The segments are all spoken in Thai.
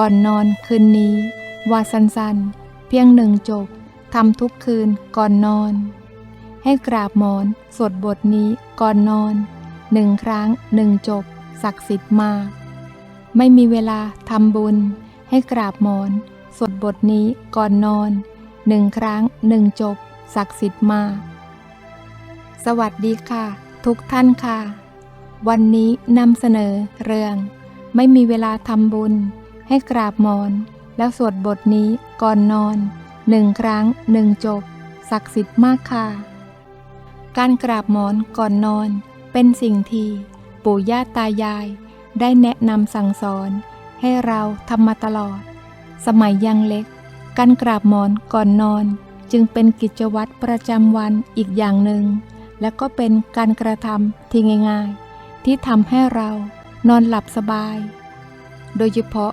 ก่อนนอนคืนนี้ ว่าสันๆ เพียงหนึ่งจบทำทุกคืนก่อนนอน ให้กราบหมอนสวดบทนี้ก่อนนอนหนึ่งครั้งหนึ่งจบ ศักดิ์สิทธิ์มาก ไม่มีเวลาทำบุญ ให้กราบหมอนสวดบทนี้ก่อนนอนหนึ่งครั้งหนึ่งจบ ศักดิ์สิทธิ์มาก สวัสดีค่ะ ทุกท่านค่ะ วันนี้นำเสนอเรื่อง ไม่มีเวลาทำบุญ ให้กราบมอน แล้วสวดบทนี้ก่อนนอนหนึ่งครั้งหนึ่งจบ ศักดิ์สิทธิ์มากค่ะ การกราบมอนก่อนนอน เป็นสิ่งที่ปู่ย่าตายาย ได้แนะนำสั่งสอน ให้เราทำมาตลอด สมัยยังเล็ก การกราบมอนก่อนนอน จึงเป็นกิจวัตรประจำวันอีกอย่างหนึ่ง และก็เป็นการกระทำที่ง่าย ๆ ที่ทำให้เรานอนหลับสบาย โดยเฉพาะ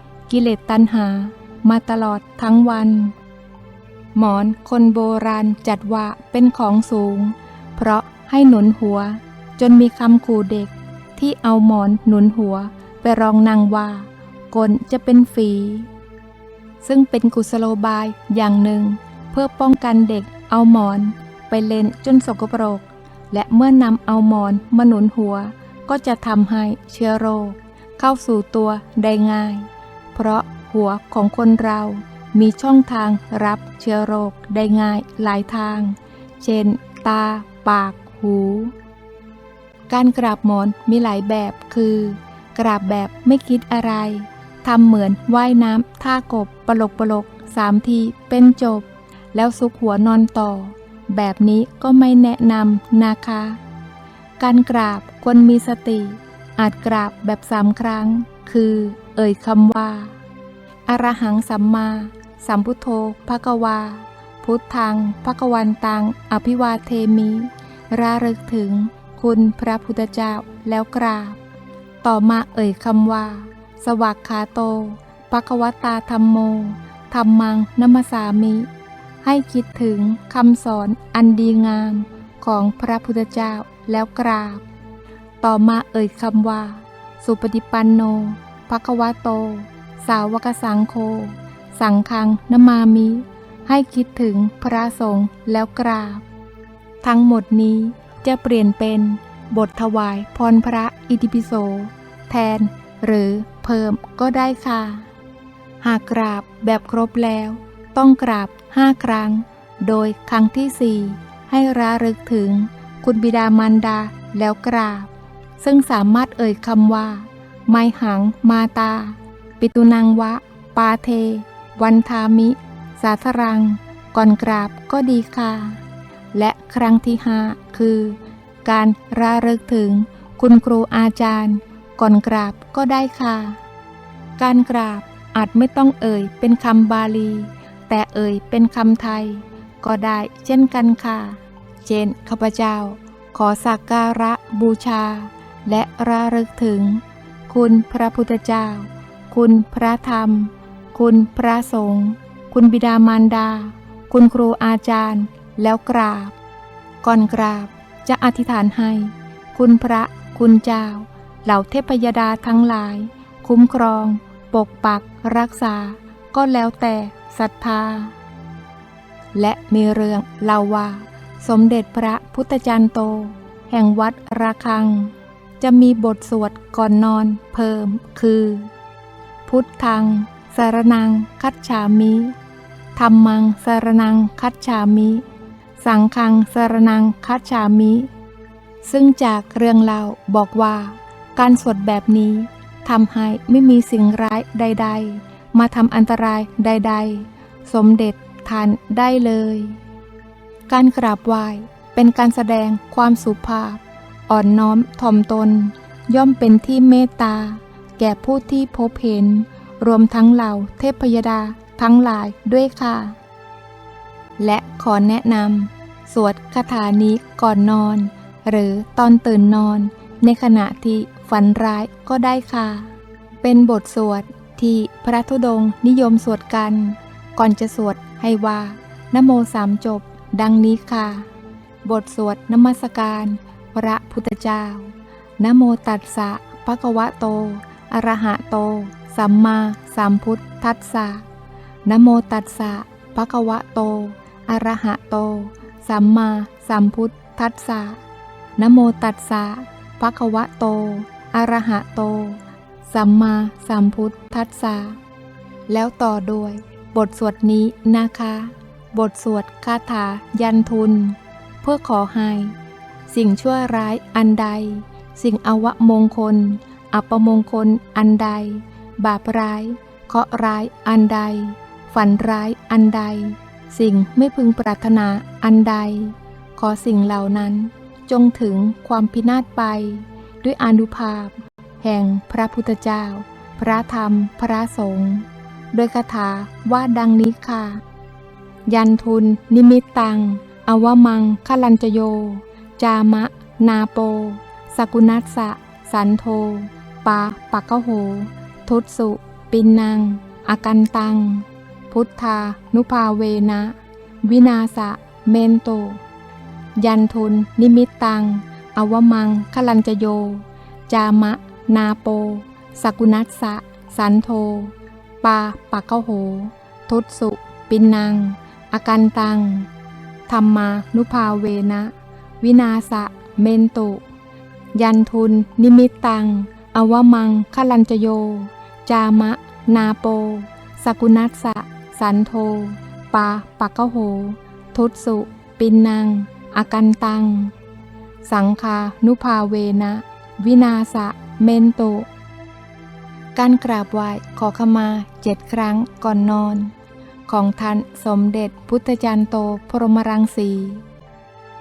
กิเลสตัณหา มาตลอดทั้งวัน หมอนคนโบราณจัดว่าเป็นของสูง เพราะให้หนุนหัว จนมีคำขู่เด็กที่เอาหมอนหนุนหัวไปรองนางว่า กลจะเป็นฝี ซึ่งเป็นกุศโลบายอย่างหนึ่ง เพื่อป้องกันเด็กเอาหมอน ไปเล่นจนสกปรก และเมื่อนำเอาหมอนมาหนุนหัว ก็จะทำให้เชื้อโรค เข้าสู่ตัวได้ง่าย เพราะหัวของคนเรามีช่องทางรับเชื้อโรคได้ง่ายหลายทาง เช่น ตา ปาก หู การกราบหมอนมีหลายแบบคือ กราบแบบไม่คิดอะไรทำเหมือนว่ายน้ำท่ากบปลกปลกสามทีเป็นจบ แล้วซุกหัวนอนต่อ แบบนี้ก็ไม่แนะนำนะคะ การกราบควรมีสติ อาจกราบแบบสามครั้ง คือ อ่ยคำว่า อรหังสัมมาสัมพุทโธภะกวา พุทธังภะกวันตัง อภิวาเทมิระลึกถึงคุณพระพุทธเจ้าแล้วกราบ ต่อมาเอ่ยคำว่า สวักขาโตภะกวตาธรรมโมธรรมังนัมสสามิ ให้คิดถึงคำสอนอันดีงามของพระพุทธเจ้าแล้วกราบ ต่อมาเอ่ยคำว่า สุปฏิปันโน ภควะโต สาวกสังโฆสังฆังนมามิ ให้คิดถึงพระสงฆ์แล้วกราบ ทั้งหมดนี้จะเปลี่ยนเป็นบทถวายพรพระอิติปิโส แทน หรือเพิ่มก็ได้ค่ะ หากกราบแบบครบแล้ว ต้องกราบห้าครั้ง โดยครั้งที่สี่ให้ระลึกถึงคุณบิดามารดาแล้วกราบ ซึ่งสามารถเอ่ยคำว่า ไมหัง มาตา ปิตุนังวะ ปาเท วันทามิ สาธรัง ก่อนกราบก็ดีค่ะ และครั้งที่ห้าคือ การระลึกถึงคุณครูอาจารย์ ก่อนกราบก็ได้ค่ะ การกราบอาจไม่ต้องเอ่ยเป็นคำบาลี แต่เอ่ยเป็นคำไทย ก็ได้เช่นกันค่ะ เช่นข้าพเจ้า ขอสักการะบูชา และระลึกถึง คุณพระพุทธเจ้า คุณพระธรรม คุณพระสงฆ์คุณบิดามารดา คุณครูอาจารย์ แล้วกราบ ก่อนกราบจะอธิษฐานให้ คุณพระคุณเจ้า เหล่าเทพยดาทั้งหลาย คุ้มครอง ปกปักรักษา ก็แล้วแต่ศรัทธา และมีเรื่องเล่าว่า สมเด็จพระพุทธจารย์โต แห่งวัดระฆัง จะมีบทสวดก่อนนอนเพิ่มคือ พุทธัง สารนัง คัจฉามิธรรมัง สารนัง คัจฉามิ สังฆัง สารนัง คัจฉามิ ซึ่งจากเรื่องเล่าบอกว่า การสวดแบบนี้ทำให้ไม่มีสิ่งร้ายใด ๆ มาทำอันตรายใด ๆ สมเด็จทานได้เลย การกราบไหว้เป็นการแสดงความสุภาพ อ่อนน้อมถ่อมตน ย่อมเป็นที่เมตตา แก่ผู้ที่พบเห็น รวมทั้งเหล่าเทพยดาทั้งหลายด้วยค่ะ และขอแนะนำสวดคาถานี้ก่อนนอน หรือตอนตื่นนอน ในขณะที่ฝันร้ายก็ได้ค่ะ เป็นบทสวดที่พระธุดงนิยมสวดกัน ก่อนจะสวดให้ว่านโมสามจบ ดังนี้ค่ะ บทสวดนมัสการ พระพุทธเจ้า นโมตัสสะภะคะวะโตอะระหะโต สัมมาสัมพุทธัสสะนโมตัสสะภะคะวะโตอะระหะโต สัมมาสัมพุทธัสสะนโมตัสสะภะคะวะโตอะระหะโต สัมมาสัมพุทธัสสะแล้วต่อด้วย บทสวดนี้นะคะ บทสวดคาถายันทุน เพื่อขอให้ สิ่งชั่วร้ายอันใด สิ่งอวมงคล อัปมงคลอันใด บาปร้าย เคราะร้ายอันใด ฝันร้ายอันใด สิ่งไม่พึงปรารถนาอันใด ขอสิ่งเหล่านั้น จงถึงความพินาศไป ด้วยอนุภาพ แห่งพระพุทธเจ้า พระธรรม พระสงฆ์โดยคาถาว่าดังนี้ค่ะ ยันทุน นิมิตตัง อวมังคลันจโย จามะ นาโป สกุนัสสะ สันโท ปาปักกโห ทุตสุ ปินนังอากันตัง พุทธา นุภาเวนะ วินาสะ เมนโต ยันทุน นิมิตตัง อวมังคลันจโย จามะ นาโป สกุนัสสะ สันโท ปาปักกโห ทุตสุ ปินนังอากันตัง ธรรมานุภาเวนะ วินาสะ เมนตุ ยันทุน นิมิตตัง อวมังคลันจโย จามะ นาโป สกุนัสสะ สันโท ปาปักะโห ทุตสุ ปินนังอากันตัง สังคานุภาเวนะ วินาสะ เมนตุ การกราบไหว้ขอขมาเจ็ดครั้งก่อนนอน ของท่านสมเด็จพุทธจารย์โตพรหมรังสี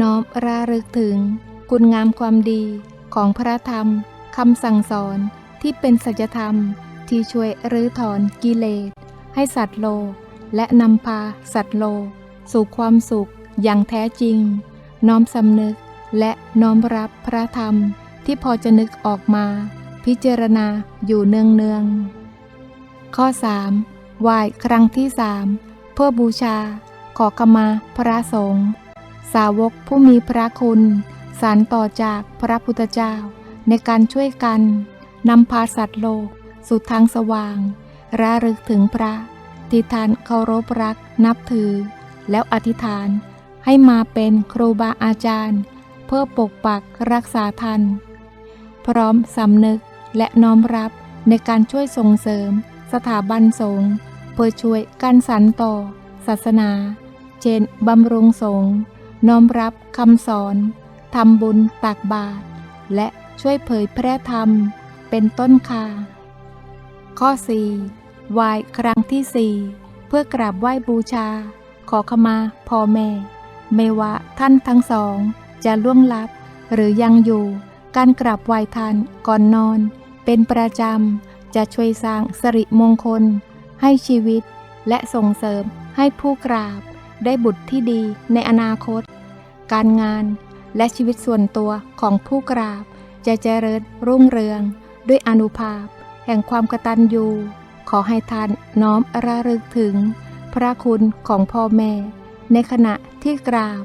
น้อมระลึกถึง คุณงามความดีของพระธรรมคำสั่งสอนที่เป็นสัจธรรมที่ช่วยรื้อถอนกิเลส ให้สัตว์โลก และนำพาสัตว์โลก สู่ความสุขอย่างแท้จริง น้อมสำนึกและน้อมรับพระธรรมที่พอจะนึกออกมา พิจารณาอยู่เนืองเนืองข้อ 3. ไหว้ครั้งที่สามเพื่อบูชา ขอขมาพระสงฆ์ สาวกผู้มีพระคุณ สารต่อจากพระพุทธเจ้า ในการช่วยกันนำพาสัตว์โลก สู่ทางสว่างระลึกถึงพระที่ท่านเคารพรักนับถือ แล้วอธิษฐานให้มาเป็นครูบาอาจารย์ เพื่อปกปักรักษาท่านพร้อมสำนึกและน้อมรับในการช่วยส่งเสริม สถาบันสงฆ์เพื่อช่วยกันสรรต่อ ศาสนา เช่นบำรุงสงฆ์ น้อมรับคำสอนทำบุญตักบาตรและช่วยเผยแพร่ธรรม เป็นต้นค่ะ ข้อ 4. ไหว้ครั้งที่ 4 เพื่อกราบไหว้บูชา ขอขมาพ่อแม่ ไม่ว่าท่านทั้งสอง จะล่วงลับ หรือยังอยู่ การกราบไหว้ท่านก่อนนอน เป็นประจำ จะช่วยสร้างสิริมงคล ให้ชีวิต และส่งเสริมให้ผู้กราบ ได้บุตรที่ดีในอนาคต การงานและชีวิตส่วนตัวของผู้กราบ จะเจริญรุ่งเรือง ด้วยอนุภาพ แห่งความกตัญญูขอให้ท่านน้อมระลึกถึง พระคุณของพ่อแม่ ในขณะที่กราบ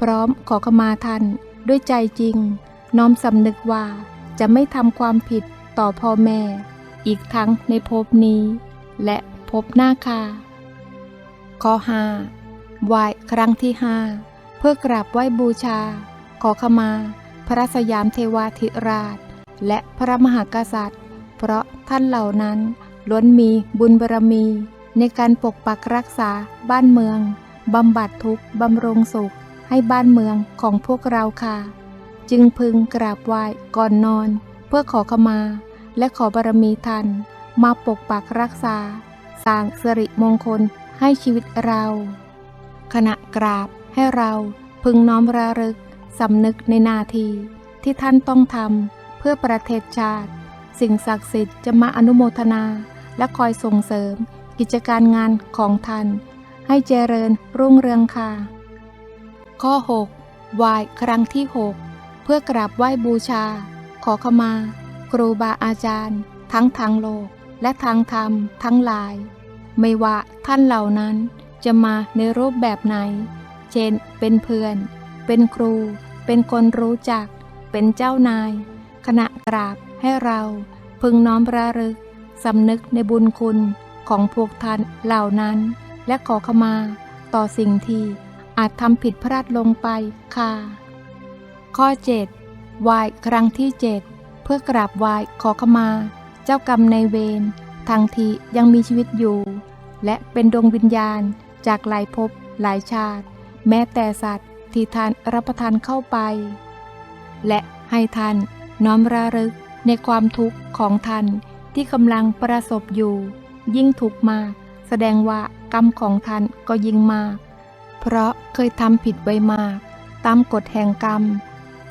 พร้อมขอขมาท่านด้วยใจจริง น้อมสำนึกว่าจะไม่ทำความผิดต่อพ่อแม่ อีกทั้งในภพนี้ และภพหน้าคาข้อห้า ไหว้ครั้งที่ห้าเพื่อกราบไหว้บูชา ขอขมา พระสยามเทวาธิราช และพระมหากษัตริย์ เพราะท่านเหล่านั้นล้วนมีบุญบารมี ในการปกปักรักษาบ้านเมืองบำบัดทุกข์บำรงสุขให้บ้านเมืองของพวกเราค่ะ จึงพึงกราบไหว้ก่อนนอน เพื่อขอขมา และขอบารมีท่านมาปกปักรักษา สร้างสิริมงคลให้ชีวิตเรา ขณะกราบให้เราพึงน้อมระลึกสำนึกในหนาที ที่ท่านต้องทำเพื่อประเทศชาติ สิ่งศักดิ์สิทธิ์จะมาอนุโมทนา และคอยส่งเสริม กิจการงานของท่าน ให้เจริญรุ่งเรืองค่ะ ข้อ6ไหวครั้งที่ 6 เพื่อกราบไหว้บูชา ขอขมา ครูบาอาจารย์ ทั้งทางโลกและทางธรรมทั้งหลาย ไม่ว่าท่านเหล่านั้น จะมาในรูปแบบไหน เช่น เป็นเพื่อน เป็นครู เป็นคนรู้จัก เป็นเจ้านาย ขณะกราบให้เราพึงน้อมระลึกสำนึกในบุญคุณของพวกท่านเหล่านั้น และขอขมาต่อสิ่งที่อาจทำผิดพลาดลงไปค่ะ ข้อ 7 ไหว้ครั้งที่ 7 เพื่อกราบไหว้ขอขมา เจ้ากรรมในเวรทั้งที่ยังมีชีวิตอยู่ และเป็นดวงวิญญาณ จากหลายภพหลายชาติ แม้แต่สัตว์ที่ท่านรับประทานเข้าไป และให้ท่านน้อมระลึกในความทุกข์ของท่านที่กำลังประสบอยู่ ยิ่งทุกข์มาก แสดงว่ากรรมของท่านก็ยิ่งมาก เพราะเคยทำผิดไว้มาก ตามกฎแห่งกรรม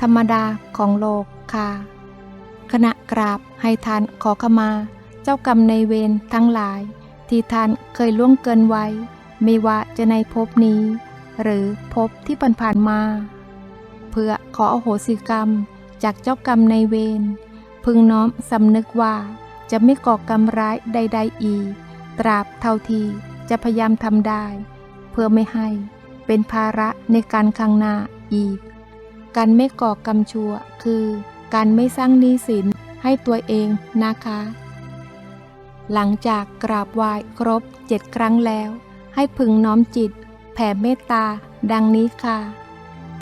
ธรรมดาของโลกค่ะ ขณะกราบให้ท่านขอขมา เจ้ากรรมในเวรทั้งหลาย ที่ท่านเคยล่วงเกินไว้ ไม่ว่าจะในภพนี้ หรือภพที่ผ่านๆมา เพื่อขออโหสิกรรมจากเจ้ากรรมในเวรพึงน้อมสำนึกว่าจะไม่ก่อกรรมร้ายใด ๆ อีก ตราบเท่าที่จะพยายามทำได้ เพื่อไม่ให้เป็นภาระในการข้างหน้าอีก การไม่ก่อกรรมชั่วคือการไม่สร้างหนี้สินให้ตัวเองนะคะ หลังจากกราบไหว้ครบเจ็ดครั้งแล้ว ให้พึงน้อมจิต แผ่เมตตา ดังนี้ค่ะ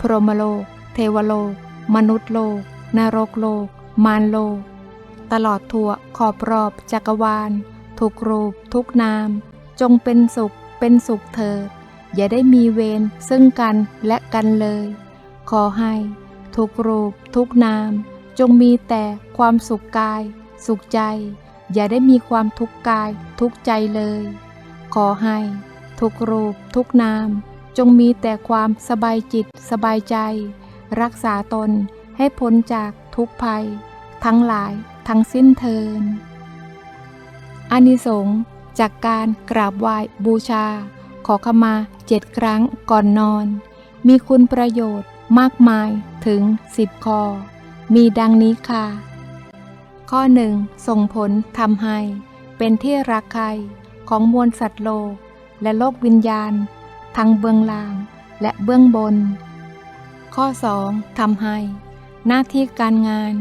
พรหมโลก เทวโลก มนุษย์โลก นรกโลก มารโลก ตลอดทั่วขอบรอบจักรวาล ทุกรูป ทุกนาม จงเป็นสุข เป็นสุขเถิด อย่าได้มีเวรซึ่งกันและกันเลย ขอให้ ทุกรูป ทุกนาม จงมีแต่ความสุขกาย สุขใจ อย่าได้มีความทุกข์กายทุกข์ใจเลย ขอให้ ทุกรูป ทุกนาม จงมีแต่ความสบายจิต สบายใจ รักษาตนให้พ้นจากทุกภัย ทั้งหลายทั้งสิ้นเทินอานิสงส์จากการกราบไหว้บูชา ขอขมาเจ็ดครั้งก่อนนอน มีคุณประโยชน์มากมายถึงสิบข้อมีดังนี้ค่ะ ข้อหนึ่งส่งผลทำให้ เป็นที่รักใครของมวลสัตว์โลก และโลกวิญญาณ ทั้งเบื้องล่างและเบื้องบน ข้อ 2. ทำให้ หน้าที่การงาน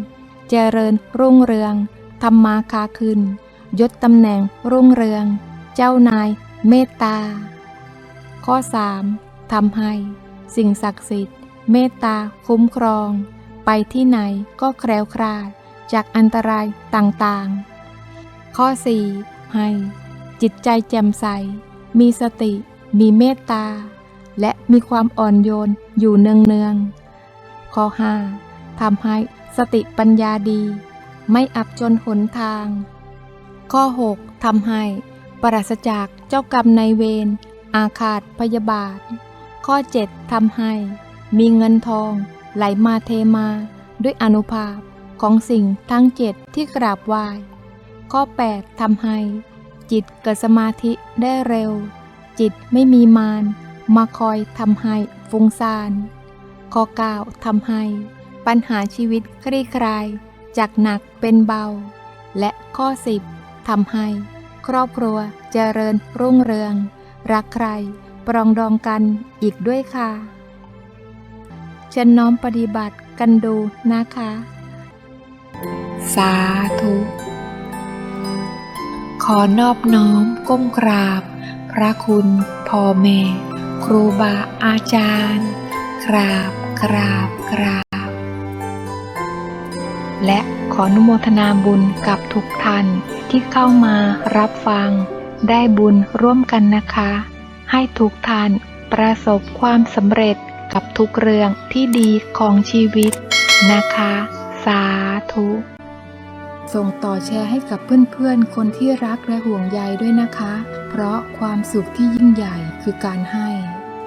เจริญรุ่งเรืองทำมาค้าขึ้นยศตำแหน่งรุ่งเรือง เจ้านาย เมตตา ข้อ 3. ทำให้ สิ่งศักดิ์สิทธิ์ เมตตาคุ้มครอง ไปที่ไหนก็แคล้วคลาดจากอันตรายต่างๆ ข้อ 4. ให้ จิตใจแจ่มใส มีสติ มีเมตตา และมีความอ่อนโยนอยู่เนืองๆ ข้อ 5. ทำให้สติปัญญาดี ไม่อับจนหนทาง ข้อ 6. ทำให้ปราศจากเจ้ากรรมในายเวร อาฆาตพยาบาท ข้อ 7. ทำให้ มีเงินทองไหลมาเทมา ด้วยอนุภาพของสิ่งทั้งเจ็ดที่กราบไหว้ข้อ 8. ทำให้ จิตเกิดสมาธิได้เร็ว จิตไม่มีมารมาคอยทำให้ฟุ้งซ่านข้อ 9. ทำให้ ปัญหาชีวิตคลี่คลาย จากหนักเป็นเบา และข้อ 10. ทำให้ ครอบครัวเจริญรุ่งเรือง รักใคร ปรองดองกันอีกด้วยค่ะจะน้อมปฏิบัติกันดูนะคะ สาธุ อนอบน้อมก้มกราบ พระคุณพ่อแม่ ครูบาอาจารย์ กราบกราบกราบ และขออนุโมทนาบุญกับทุกท่านที่เข้ามารับฟัง ได้บุญร่วมกันนะคะ ให้ทุกท่านประสบความสำเร็จกับทุกเรื่องที่ดีของชีวิตนะคะ สาธุ ส่งต่อแชร์ให้กับเพื่อนๆ คนที่รักและห่วงใยด้วยนะคะ เพราะความสุขที่ยิ่งใหญ่คือการให้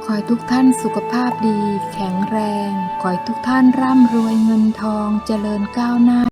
ขอให้ทุกท่านสุขภาพดี แข็งแรง ขอให้ทุกท่านร่ำรวยเงินทองเจริญก้าวหน้า